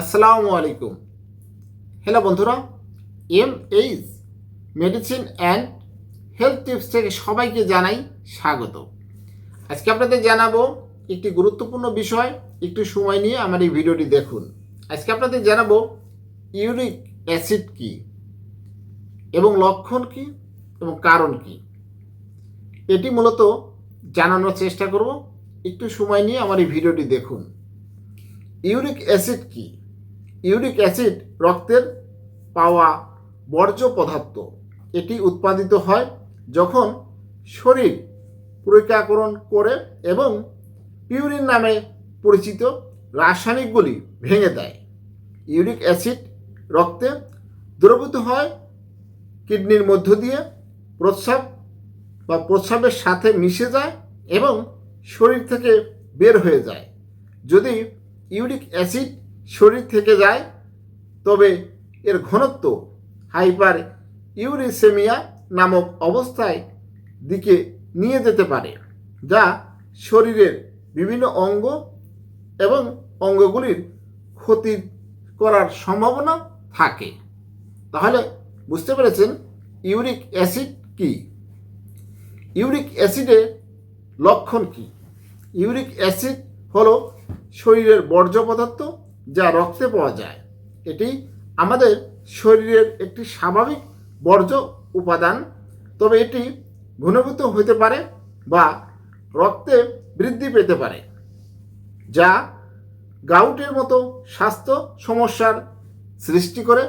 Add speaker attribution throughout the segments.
Speaker 1: আসসালামু আলাইকুম। হ্যালো বন্ধুরা M H medicine and health tips থেকে সবাইকে জানাই স্বাগত। আজকে আপনাদের জানাব একটি গুরুত্বপূর্ণ বিষয়, একটু সময় নিয়ে আমার এই ভিডিওটি দেখুন। আজকে আপনাদের জানাব ইউরিক অ্যাসিড কি এবং লক্ষণ কি এবং কারণ কি। এটি মূলত জানানোর চেষ্টা করব, একটু সময় নিয়ে আমার এই ভিডিওটি দেখুন। ইউরিক অ্যাসিড কি? ইউরিক অ্যাসিড রক্তের পাওয়া বর্জ্য পদার্থ, এটি উৎপাদিত হয় যখন শরীর প্রক্রিয়াকরণ করে এবং পিউরিন নামে পরিচিত রাসায়নিকগুলি ভেঙে দেয়। ইউরিক অ্যাসিড রক্তে দ্রবীভূত হয় কিডনির মধ্য দিয়ে, প্রস্রাব বা প্রস্রাবের সাথে মিশে যায় এবং শরীর থেকে বের হয়ে যায়। যদি ইউরিক অ্যাসিড শরীর থেকে যায়, তবে এর ঘনত্ব হাইপার ইউরিসেমিয়া নামক অবস্থায় দিকে নিয়ে যেতে পারে, যা শরীরের বিভিন্ন অঙ্গ এবং অঙ্গগুলির ক্ষতি করার সম্ভাবনা থাকে। তাহলে বুঝতে পেরেছেন ইউরিক অ্যাসিড কি? ইউরিক অ্যাসিডের লক্ষণ কি? ইউরিক অ্যাসিড হলো শরীরের বর্জ্য পদার্থ যা রক্তে পাওয়া যায়। এটি আমাদের শরীরের একটি স্বাভাবিক বর্জ্য উপাদান। তবে এটি ঘনীভূত হতে পারে বা রক্তে বৃদ্ধি পেতে পারে, যা গাউটের মতো স্বাস্থ্য সমস্যার সৃষ্টি করে।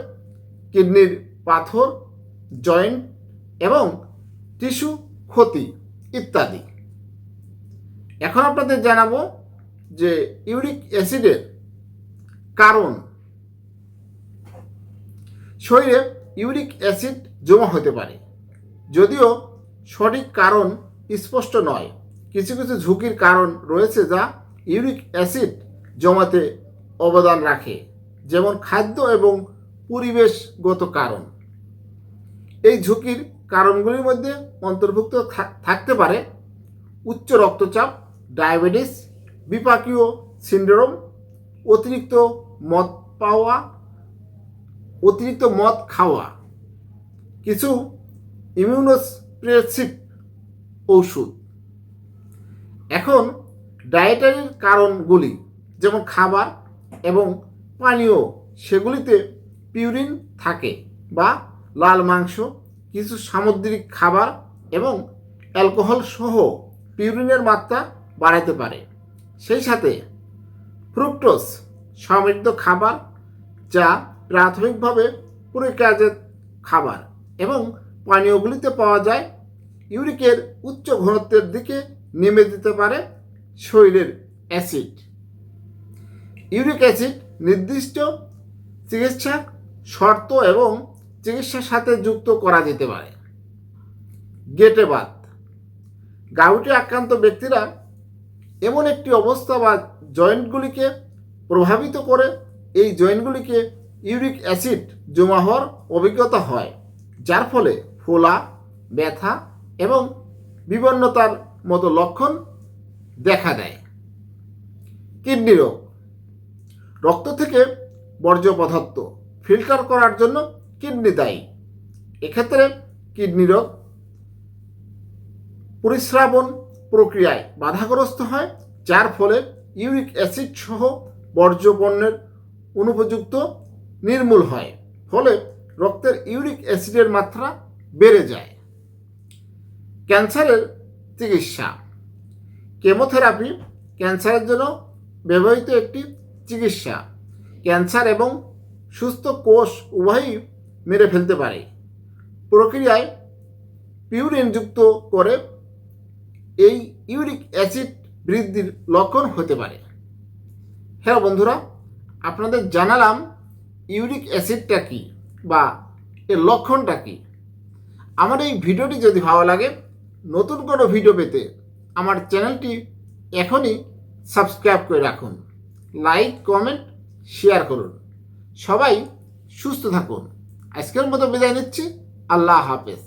Speaker 1: কিডনির পাথর, জয়েন্ট এবং টিস্যু ক্ষতি ইত্যাদি। এখন আপনাদের জানাব যে ইউরিক অ্যাসিডের কারণ? শরীরে ইউরিক অ্যাসিড জমা হতে পারে। যদিও সঠিক কারণ স্পষ্ট নয়। কিছু কিছু ঝুঁকির কারণ রয়েছে যা ইউরিক অ্যাসিড জমাতে অবদান রাখে, যেমন খাদ্য এবং পরিবেশগত কারণ। এই ঝুঁকির কারণগুলির মধ্যে অন্তর্ভুক্ত থাকতে পারে উচ্চ রক্তচাপ, ডায়াবেটিস, বিপাকীয় সিন্ড্রোম, অতিরিক্ত মদ পাওয়া, অতিরিক্ত মদ খাওয়া, কিছু ইমিউনোস্প্রেসিভ ঔষধ। এখন ডায়েটারির কারণগুলি যেমন খাবার এবং পানীয়, সেগুলিতে পিউরিন থাকে বা লাল মাংস, কিছু সামুদ্রিক খাবার এবং অ্যালকোহল সহ পিউরিনের মাত্রা বাড়াতে পারে। সেই সাথে ফ্রুক্টোজ সমৃদ্ধ খাবার যা প্রাথমিকভাবে প্রক্রিয়াজাত খাবার এবং পানীয়গুলিতে পাওয়া যায়, ইউরিকের উচ্চ ঘনত্বের দিকে নেমে দিতে পারে শরীরের অ্যাসিড। ইউরিক অ্যাসিড নির্দিষ্ট চিকিৎসা শর্ত এবং চিকিৎসার সাথে যুক্ত করা যেতে পারে। গেটে বাত গাউটে আক্রান্ত ব্যক্তিরা এমন একটি অবস্থা বা জয়েন্টগুলিকে প্রভাবিত করে এই জয়েন্টগুলিকে ইউরিক অ্যাসিড জমা হওয়ার অভিজ্ঞতা হয়, যার ফলে ফোলা, ব্যথা এবং বিবন্নতার মতো লক্ষণ দেখা দেয়। কিডনি রোগ, রক্ত থেকে বর্জ্য পদার্থ ফিল্টার করার জন্য কিডনি দায়ী। এক্ষেত্রে কিডনি রোগ পরিস্রাবন প্রক্রিয়ায় বাধাগ্রস্ত হয়, যার ফলে ইউরিক অ্যাসিড সহ বর্জ্য পণ্যের অনুপযুক্ত নির্মূল হয়, ফলে রক্তের ইউরিক অ্যাসিডের মাত্রা বেড়ে যায়। ক্যান্সারের চিকিৎসা। কেমোথেরাপি ক্যান্সারের জন্য ব্যবহৃত একটি চিকিৎসা। ক্যান্সার এবং সুস্থ কোষ উভয়ই মেরে ফেলতে পারে। প্রক্রিয়ায় পিউরিনযুক্ত করে এই ইউরিক অ্যাসিড বৃদ্ধির লক্ষণ হতে পারে। হ্যাঁ বন্ধুরা, আপনাদের জানালাম ইউরিক অ্যাসিডটা কী বা এর লক্ষণটা কী? আমার এই ভিডিওটি যদি ভালো লাগে, নতুন কোনো ভিডিও পেতে আমার চ্যানেলটি এখনই সাবস্ক্রাইব করে রাখুন। লাইক, কমেন্ট, শেয়ার করুন। সবাই সুস্থ থাকুন। আজকের মতো বিদায় নিচ্ছি। আল্লাহ হাফেজ।